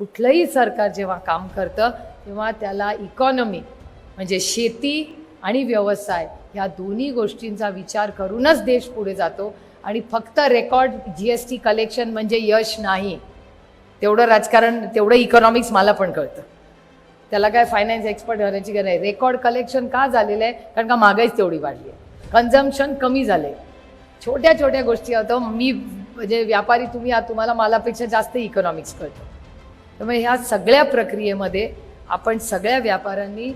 कुठलंही सरकार जेव्हा काम करतं तेव्हा त्याला इकॉनॉमी म्हणजे शेती आणि व्यवसाय ह्या दोन्ही गोष्टींचा विचार करूनच देश पुढे जातो. आणि फक्त record G S T collection म्हणजे यश नाही. तेवढं राजकारण तेवढं इकॉनॉमिक्स मला पण कळतं. त्याला काय फायनान्स एक्सपर्ट होण्याची गरज नाही. रेकॉर्ड कलेक्शन का झालेलं आहे? कारण का महागाईच तेवढी वाढली आहे. कन्झम्पशन कमी झाले छोट्या छोट्या गोष्टी होतं मी म्हणजे व्यापारी तुम्ही आहात तुम्हाला मालापेक्षा जास्त इकॉनॉमिक्स कळतं. त्यामुळे ह्या सगळ्या प्रक्रियेमध्ये आपण सगळ्या व्यापाऱ्यांनी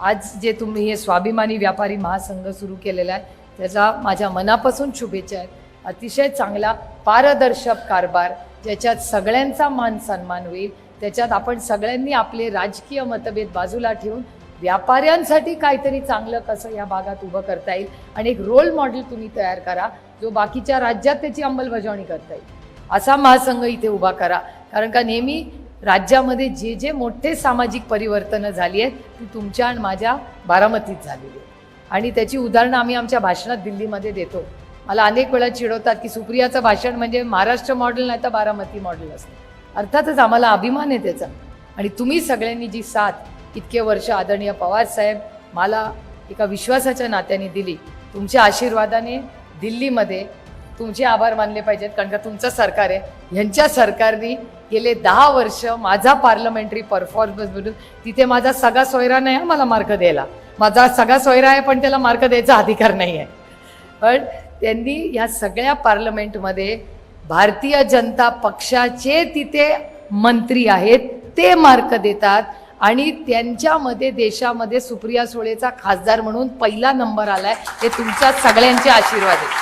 आज जे तुम्ही हे स्वाभिमानी व्यापारी महासंघ सुरू केलेला आहे त्याचा माझ्या मनापासून शुभेच्छा आहेत अतिशय चांगला पारदर्शक कारभार ज्याच्यात सगळ्यांचा मान सन्मान होईल त्याच्यात आपण सगळ्यांनी आपले राजकीय मतभेद बाजूला ठेवून व्यापाऱ्यांसाठी काहीतरी चांगलं कसं या भागात उभं करता येईल आणि एक रोल मॉडेल तुम्ही तयार करा जो बाकीच्या राज्यात त्याची अंमलबजावणी करता येईल. असा महासंघ इथे उभा करा. कारण का नेहमी राज्यामध्ये जे जे मोठे सामाजिक परिवर्तनं झाली आहेत ती तुमच्या आणि माझ्या बारामतीत झालेली आहेत. आणि त्याची उदाहरणं आम्ही आमच्या भाषणात दिल्लीमध्ये देतो. मला अनेक वेळा चिडवतात की सुप्रियाचं भाषण म्हणजे महाराष्ट्र मॉडेल नाही तर बारामती मॉडेल असतं. अर्थातच आम्हाला अभिमान आहे त्याचा. आणि तुम्ही सगळ्यांनी जी साथ इतके वर्ष आदरणीय पवार साहेब मला एका विश्वासाच्या नात्याने दिली. तुमच्या आशीर्वादाने दिल्लीमध्ये तुमचे आभार मानले पाहिजेत कारण का तुमचं सरकार आहे. ह्यांच्या सरकारने गेले दहा वर्ष माझा पार्लमेंटरी परफॉर्मन्स म्हणून तिथे माझा सगळा सोयरा नाही आहे मला मार्क द्यायला. माझा सगळा सोयरा आहे पण त्याला मार्क द्यायचा अधिकार नाही आहे. पण त्यांनी ह्या सगळ्या पार्लमेंटमध्ये भारतीय जनता पक्षाचे तिथे मंत्री आहेत ते मार्क देतात आणि त्यांच्यामध्ये देशामध्ये सुप्रिया सुळेचा खासदार म्हणून पहिला नंबर आला आहे हे तुमच्या सगळ्यांचे आशीर्वाद आहे.